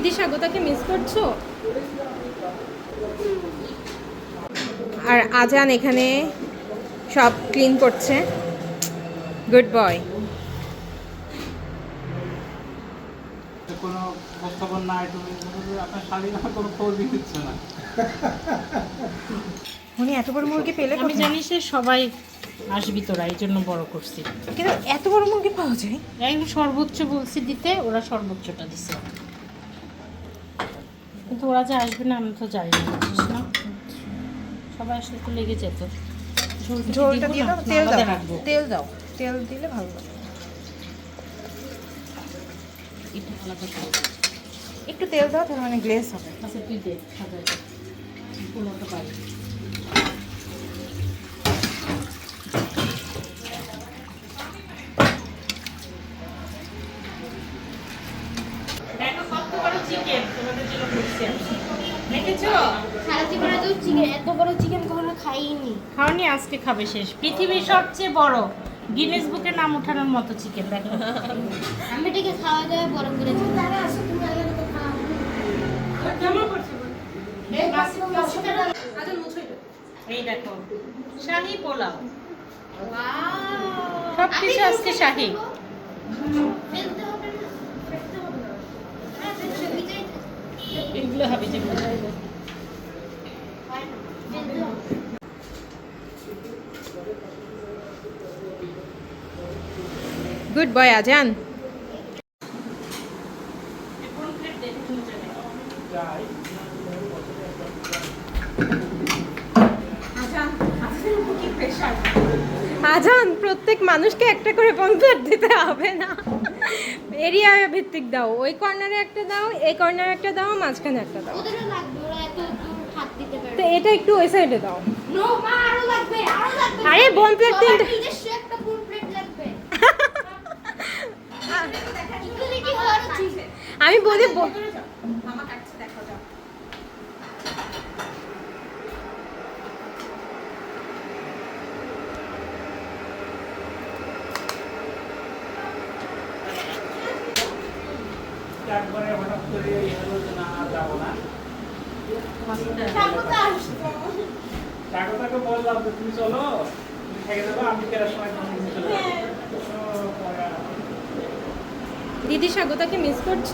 দিদি স্বাগতাকে মিস করছ? আর আজান এখানে সব ক্লিন করছে। গুড বয় কোনো খোঁজখবর নাই আপনার শাড়ি কোনো খোঁজই দিচ্ছে না। উনি এত বড় মুরগি পেলে আমি জানি সে সবাই আসবি তোরা এই জন্য বড় করছি। কিন্তু এত বড় মুরগি পাওয়া যায়? একদম সর্বোচ্চ বলছি দিতে ওরা সর্বোচ্চটা দিছে। কিন্তু ওরা যে আসবে না আমি তো যাই না বুঝিস না? সবাই আসলে তো লেগে যেত। ঝোলটা দিয়ে দাও তেল দাও তেল দাও তেল দিলে ভালো লাগে। এটা আলাদা একটু তেল দাও তাহলে মানে গ্লেস হবে। আচ্ছা তুই দে সাজাই দে। পোলাওটা পারি দেখো কত বড় চিকেন তোমাদের জন্য করছি আমি দেখেছ সারা জীবনে তো চিকেন এত বড় চিকেন কখনো খাইনি খাওনি আজকে খাবে শেষ। পৃথিবীর সবচেয়ে বড় গিনেস বুকে নাম ওঠানোর মতো চিকেন দেখো। আমি এটাকে খাওয়া দাওয়া বড় করেছি তারা আসো তুমি আগে তো খাও কেমন করছে বল? এই মাছ- মাছটা- এই দেখো শাহি পোলাও। সবকিছু আজকে শাহি। ফেলতে হবে না। ফেলতে হবে না। হ্যাঁ এগুলো হবে যে হয় না ফেলতে হবে গুড বয় আজান। আজান প্রত্যেক মানুষকে একটা করে পঞ্চায়েত দিতে হবে না। এরিয়া ভিত্তিক দাও ওই কর্নারে একটা দাও এই কর্নারে একটা দাও মাঝখানে একটা দাও। তো এটা একটু ওই সাইডে দাও। আরও প্লেট সবার তিনটে। কাকুটাকে বললাম যে তুমি চলো তুমি থেকে যাব আমি কেরার সময় চলে যাব। আর- দিদি স্বাগতাকে মিস করছ?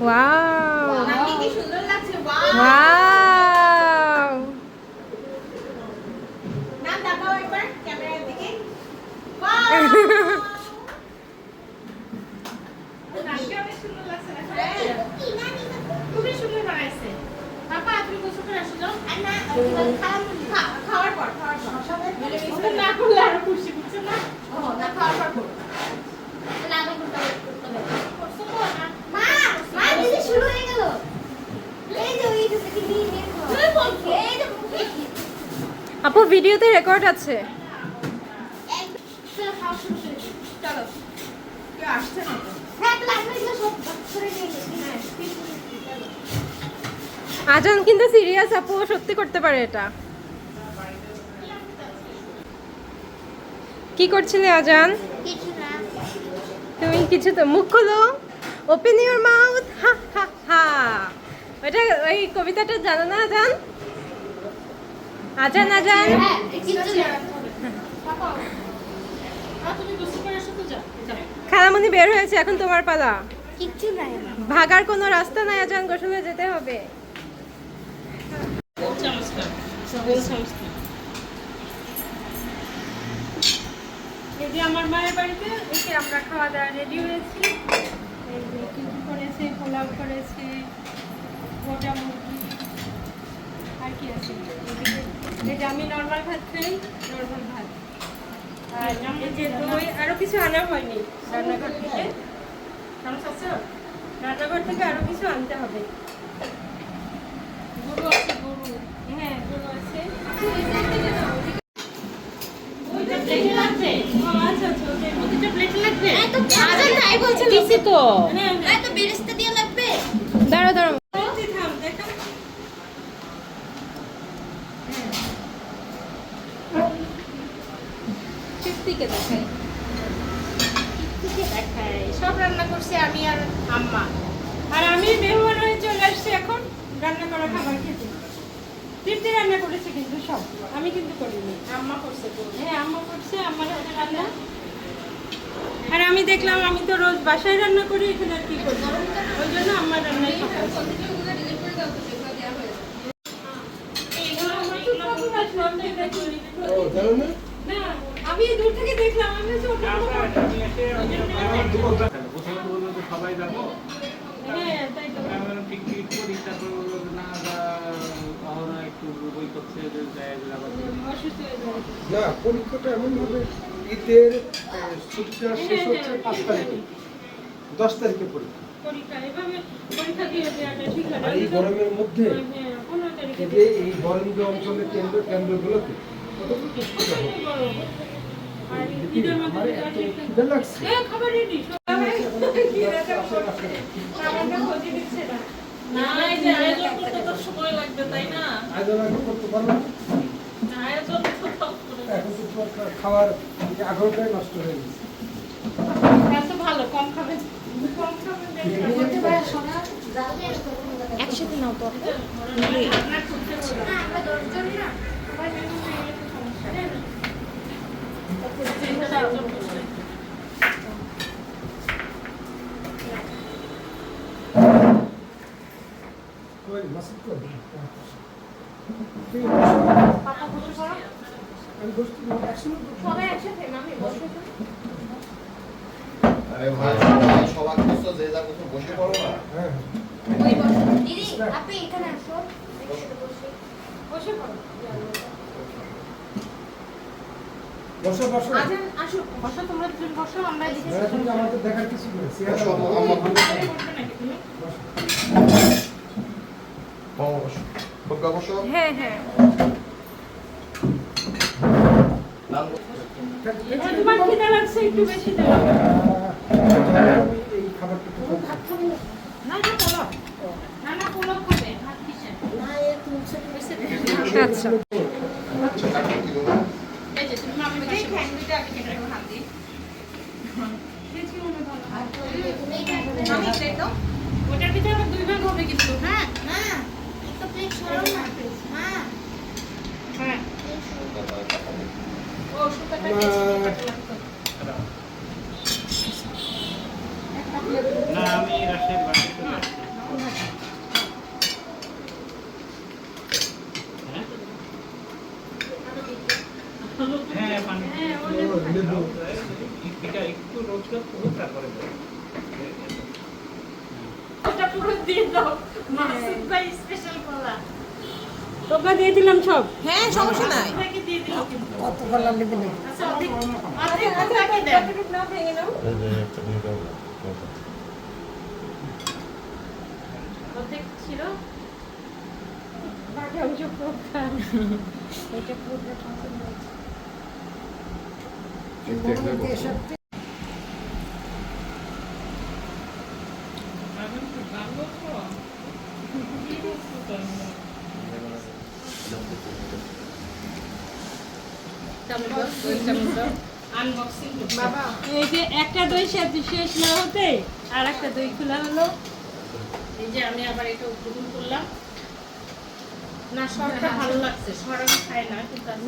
ওয়াও ওয়াও খুবই সুন্দর বানাইছে পাপা তুমি গোসল করে আসো যাও খাওয়ার পর খাওয়ার পর ওটা না করলে আরও খুশি বুঝছ না না খাওয়ার পর করো না আগে করতে হবে করতে হবে করছ তো না মা মা দিদি শুরু হয়ে গেল এই যে ওই যে থেকে নিয়ে নিয়ে তুমি বলছো এই যে মুখে আপু ভিডিওতে রেকর্ড আছে এক চলো খাওয়া শুরু করে দিই চলো কেউ আসছে না হ্যাঁ লাগবে এগুলো সব বাদ করে ভিডিওতে রেকর্ড আছে। আজান কিন্তু সিরিয়াস আপু সত্যি করতে পারে এটা। কি করছিলে আজান? তুমি কিছু তো, মুখ খোলো। ওপেন ইউর মাউথ হা হা হা। ওইটা ওই কবিতাটা জানো না আজান? আজান আজান। হ্যাঁ যাও যাও। খালামণি বের হয়েছে এখন তোমার পালা। কিচ্ছু নাই ভাগার কোনো রাস্তা নাই আজান গোসলে যেতে হবে। এই আমার মায়ের বাড়িতে এসে আমরা খাওয়া দাওয়া রেডি হয়েছি। এই যে কিছু করেছে পোলাও করেছে গোটা মুরগি আর কি আছে? এদিকে- যে আমি নর্মাল ভাত খাই নর্মাল ভাত। আর এই যে দই আরও কিছু আনা হয়নি রান্নাঘর থেকে। আছে? রান্নাঘর থেকে আরও কিছু আনতে হবে। গরু আছে গরু। হ্যাঁ গরু আছে। আচ্ছা আচ্ছা প্লেটে লাগবে? দিছি তো। হ্যাঁ সব রান্না করছি আমি আর আম্মা। আর আমি মেহমান হয়ে চলে আসছি এখন রান্না করা খাবার খেতে। তৃপ্তি রান্না করেছে কিন্তু সব আমি কিন্তু করিনি। আম্মা করছে হ্যাঁ আম্মা করছে আমার হাতে রান্না আর আমি দেখলাম আমি তো রোজ বাসায় রান্না করি এখানে আর কি করি? ওই জন্য আমার রান্নাই খাবার এইগুলো আমার তো সবই আসলো, আমি দূর থেকে দেখলাম আমি তো সবাই যাব। হ্যাঁ তাই তো। ঠিক ঠিক করি তারপর না একটু বই করছে হয়ে না পরীক্ষাটা এমন ভাবে ঈদের ছুটিটা শেষ হচ্ছে পাঁচ তারিখে। দশ তারিখে পরীক্ষা। পরীক্ষা এভাবে পরীক্ষা দিয়ে দেওয়াটা ঠিক হয় আর এই গরমের মধ্যে হ্যাঁ এই বরেন্দ্র অঞ্চলের কেন্দ্র কেন্দ্রগুলোতে কতটুকু খাওয়ার আগ্রহটাই নষ্ট হয়ে গেছে ভালো কম খাবে কম খাবে বেশি খাবে। একসাথে নাও তো আমরা আরে ভাই সবার করছ যে হ্যাঁ। দিদি আপনি এখানে আসো বসে পড়ো। বসো বসো। আজান আসুক বসো তোমরা দুজন বসো আমরা এদিকে মেয়েরা আমাদের দেখার কিছু নেই। বসো, আম্মা, আম্মা। আরে বসবে নাকি তুমি? বসো। বসো। বসো। হ্যাঁ হ্যাঁ। তোমার খিদে লাগছে একটু বেশি দাও। না না পোলাও। না না পোলাও খাবে ভাত কিসের? আচ্ছা কাটতে কি দেবো এই যে তুমি মামির ওটার ভিতরে আবার দুই ভাগ হবে কিন্তু। হ্যাঁ মা একটা প্লেট সরাও না। মা। হ্যাঁ। প্লেট সরাও। ও সুতাটা না আমি রাশের বাসায় চলে আসছি। হ্যাঁ? হ্যাঁ পানি হ্যাঁ, ও, লেবু। একটু রোজগার করুক তারপরে। ওটা পুরো দিয়ে দাও। মাসুদ ভাই স্পেশাল কলা। তোকে দিয়ে দিলাম সব? হ্যাঁ সমস্যা নাই। আপনাকে দিয়ে দিলাম। কিন্তু কত পারলাম নেবে না আচ্ছা দেন? ভেঙে নাও। অর্ধেক ছিল? বাকি অংশ পুরো এটা। আমি তো জানব তো। আনবক্সিং বাবা এই যে একটা দই শেষ শেষ না হতে আর একটা দই খোলা হলো। এই যে আমি আবার এটা উদ্বোধন করলাম। না শরটা ভালো লাগছে। আমি খাই না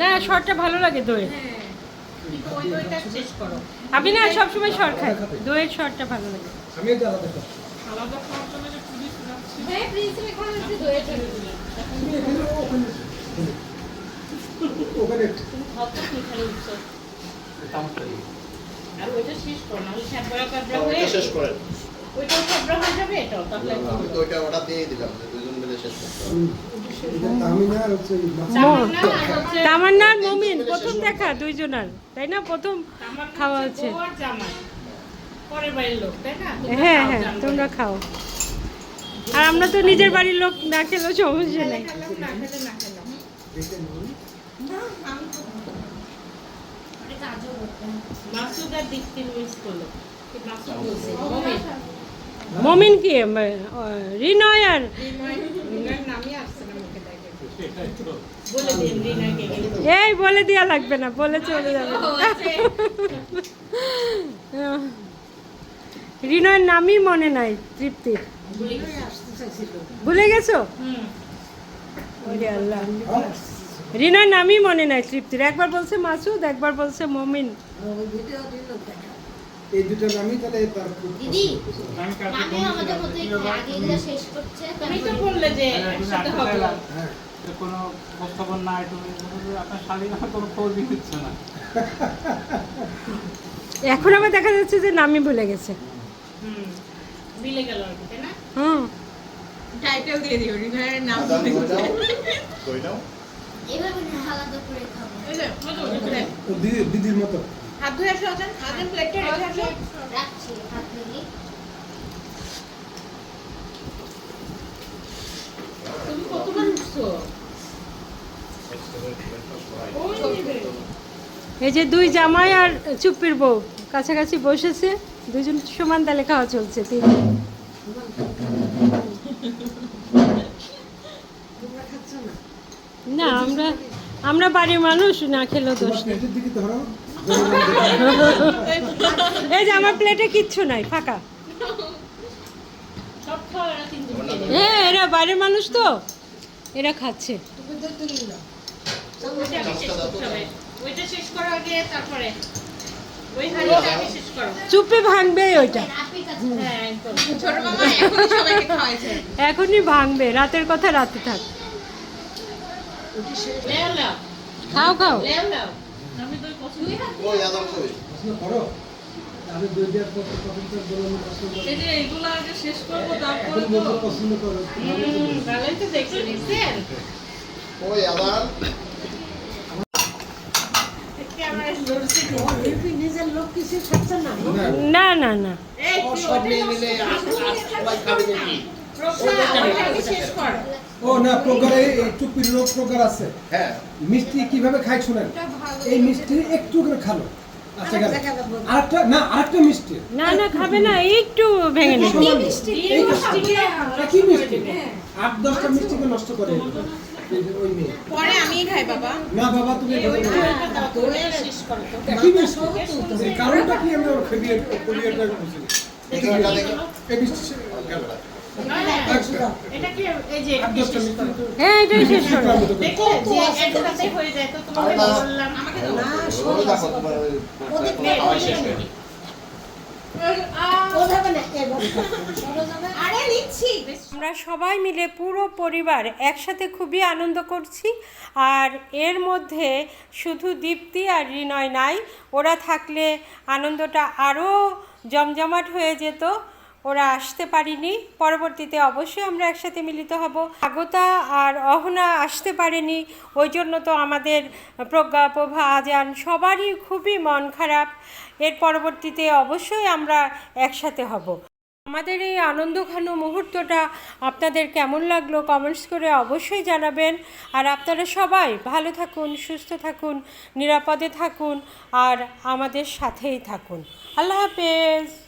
না শরটা ভালো লাগে দই হ্যাঁ আমি না সবসময় শর খাই। দইয়ের শরটা ভালো লাগে। আমি আলাদা তামান্নার মমিন প্রথম দেখা দুইজনার তাই না প্রথম খাওয়া হচ্ছে হচ্ছে। বউ আর জামাই। পরের বাড়ির লোক তাই না হ্যাঁ হ্যাঁ তোমরা খাও আর আমরা তো নিজের বাড়ির লোক, না খেলেও সমস্যা নেই। মমিন কি? রিনয় আর? এই বলে দেওয়া লাগবে না, বলে চলে যাবে। রিনয়ের নামই মনে নাই, তৃপ্তির। ভুলে গেছো? ওরে আল্লাহ। রিনয়ের নামই মনে নাই তৃপ্তির। একবার বলছে মাসুদ একবার বলছে মমিন। এই দুটো নামই তাহলে তার দিদি আমি আমাদের মতো আগে এগুলো শেষ করছে তুমি তো বললে যে একসাথে হবে। কোনো খোঁজখবর নাই তুমি আপনার শালীন কোনো খোঁজই দিচ্ছে না। এখন আবার দেখা যাচ্ছে যে নামই ভুলে গেছে। হুম। মিলে গেল আর কি তাই না? হুম। টাইটেল দিয়ে দিও রিনার নাম দই দাও এভাবে না করে খাব। এই যে ওই ওই দিদি দিদির মতো। হাত ধুয়ে আসো আজান আজান প্লেটটা রেখে আসো। রাখছি হাত মিলি তুমি কতবার উঠছো? এই যে দুই জামাই আর চুপ্পির বউ, কাছাকাছি বসেছে, দুজন সমান তালে খাওয়া চলছে তিনজন না, আমরা আমরা বাড়ির মানুষ, না খেলেও দোষ এই যে আমার প্লেটে কিচ্ছু নাই, ফাঁকা। হ্যাঁ এরা বাইরের মানুষ তো, এরা খাচ্ছে। ওইটা শেষ করার আগে তারপরে ওই হাড়িটা আগে শেষ করো। চুপে ভাঙবে ওইটা। হ্যাঁ একদম। ছোট মামা এখনই সবাইকে খাওয়াইছে। এখনই ভাঙবে রাতের কথা রাতে থাক। খাও খাও। আমি তো পছন্দ ওই আদান করো। আমি দই দেওয়ার পর তখন তো বললাম পছন্দ করো। এই যে এগুলো আগে শেষ করব এখন তারপরে তো পছন্দ করো। ভালোই তো দেখতে নিচ্ছেন ওই আদান ক্যামেরা ধরছি না না না এই তুই সব নিয়ে নিলে সবাই খাবে নাকি রোকসানা, ওইটা আগে শেষ কর ও না প্রকারে এই টুপির রোগ প্রকার আছে। হ্যাঁ। মিষ্টি কীভাবে খাই শুনেন? এই মিষ্টি একটু করে খালো। আচ্ছা আরেকটা না আরেকটা মিষ্টি। না না খাবে না একটু ভেঙে নেবে। এই মিষ্টি আট দশটা মিষ্টিকে নষ্ট করে পরে আমিই খাই বাবা। না বাবা তুমি কারণটা কি? আমি ওর খেলিয়ে হ্যাঁ হয়ে না। বললাম আমাকে আমরা সবাই মিলে পুরো পরিবার একসাথে খুবই আনন্দ করছি। আর এর মধ্যে শুধু দীপ্তি আর হৃণয় নাই, ওরা থাকলে আনন্দটা আরও জমজমাট হয়ে যেত। ওরা আসতে পারিনি। পরবর্তীতে অবশ্যই আমরা একসাথে মিলিত হব। আগতা আর অহনা আসতে পারেনি। ওই জন্য তো আমাদের প্রজ্ঞা, প্রভা, আজান সবারই খুবই মন খারাপ। এর পরবর্তীতে অবশ্যই আমরা একসাথে হব। আমাদের এই আনন্দঘন মুহূর্তটা আপনাদের কেমন লাগল কমেন্টস করে অবশ্যই জানাবেন। আর আপনারা সবাই ভালো থাকুন, সুস্থ থাকুন, নিরাপদে থাকুন, আর আমাদের সাথেই থাকুন। আল্লাহ হাফেজ।